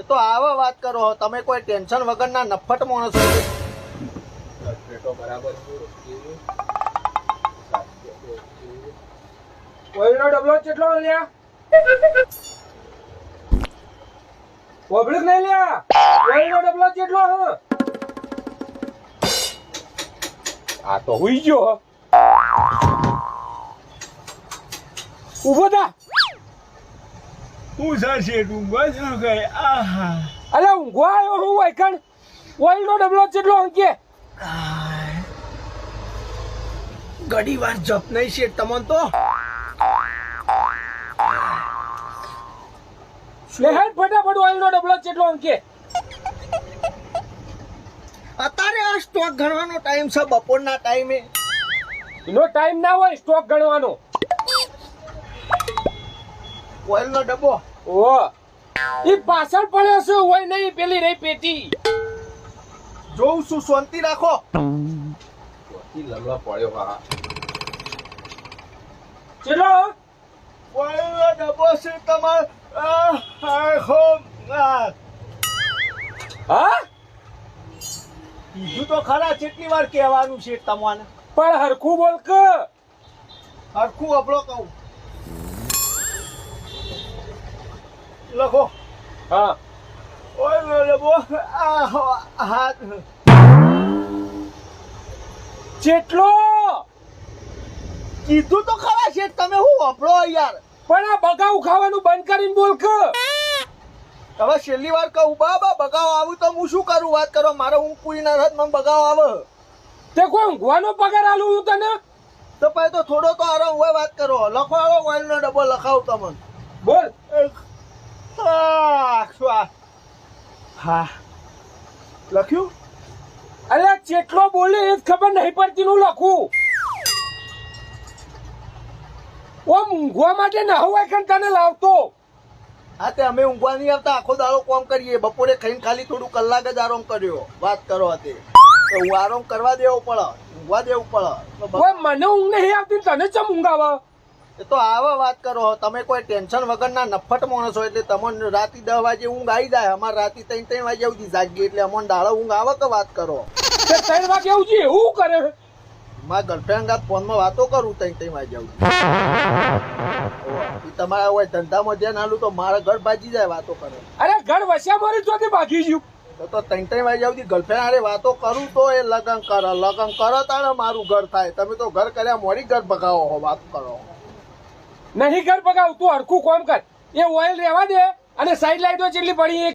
એ તો આવા વાત કરો, તમે કોઈ ટેન્શન વગરના નફટ માણસ છો. કેટલો લ્યા પબ્લિક નહીં લ્યા ઓઈલનો ડબલો કેટલો હ તો હુઈ ગયો. ઊભો થા હું સાચે ડુંગર શું કહે આહા. અલે ઊંઘવા આવ્યો હું વાયકણ ઓઈલનો ડબલો કેટલો અંકે ઘડી વાર જપ નહીં છે તમને તો. લે હેડ ફટાફટ ઓઈલનો ડબલો જેટલો અંકે અત્યારે આ સ્ટોક ગણવાનો ટાઈમ છે બપોરના ટાઈમે એનો ટાઈમ ના હોય સ્ટોક ગણવાનો. ઓઇલનો ડબ્બો. ઓ ઈ પાછળ પડ્યો છે હોય નહીં પેલી રહી પેટી. જોઉં છું શાંતિ રાખો. લમડા પડ્યો હા. ચલો. ઓઇલનો ડબો છે તમાર હો, હા? બીજું તો ખરા કેટલી વાર કહેવાનું છે તમને પણ હરખું બોલ કે. હરખું અબળો કહું. લખો. હા. ઓઇલનો ડબ્બો આ, હો, હાથ. જેટલો કીધું તો ખરા છે તમે હું અબળો યાર? પણ આ બગાઉ ખાવાનું બંધ કરીને બોલ કે. હવે છેલ્લી વાર કહું બાબા બગાવ આવું તો હું શું કરું? વાત કરો મારે હું પૂરી ના મને બગાવ આવે. તે કોઈ ઊંઘવાનો પગાર આલું હું તને? તો પછી તો થોડો તો આરામ હોય વાત કરો. લખો આવો ઓઇલનો ડબ્બો લખાવ તમને. બોલ આ, શું આ? હા. લખ્યું? અરે જેટલો બોલે એ જ ખબર નહીં પડતી નું લખું. ઓ ઊંઘવા માટે ના હોય કે તને લાવતો? હા તે અમે ઊંઘવા નહીં આવતા. આખો દાડો કોમ કરીએ. બપોરે ખાઈને ખાલી થોડું કલાક જ આરામ કર્યો. વાત કરો હતી તો. હું આરામ કરવા દેવો પડે. ઊંઘવા દેવું પડે. મને ઊંઘ નહીં આવતી તને ચમ ઊંઘ આવે એ તો આવા વાત કરો તમે કોઈ ટેન્શન વગરના નફટ માણસ હોય એટલે તમને રાતે દસ વાગે ઊંઘ આવી જાય અમારે રાતે ત્રણ ત્રણ વાગે સુધી જાગીએ એટલે અમને દાડો ઊંઘ આવે કે વાત કરો? ત્રણ વાગે આવું એવું કરે? મારા ગર્લફ્રેન્ડ ગાત ફોનમાં વાતો કરું ત્રણ ત્રણ વાગે આવું તમારા હોય ધંધામાં ધ્યાન આલું તો મારા ઘર ભાજી જાય વાતો કરે. અરે ઘર વસ્યા મારી ચોથી ભાગી ગયું. તો ત્રણ ત્રણ વાગ્યા સુધી ગર્લફ્રેન્ડ અરે વાતો કરું તો એ લગન કર લગન કરો તારે મારું ઘર થાય. તમે તો ઘર કર્યા મોડી ઘર ભગાવો હો વાત કરો. નહીં કર પગાવ, તું હરખું કોમ કર. એ ઓઇલ રહેવા દે અને સાઈડ લાઈટો જેટલી પડી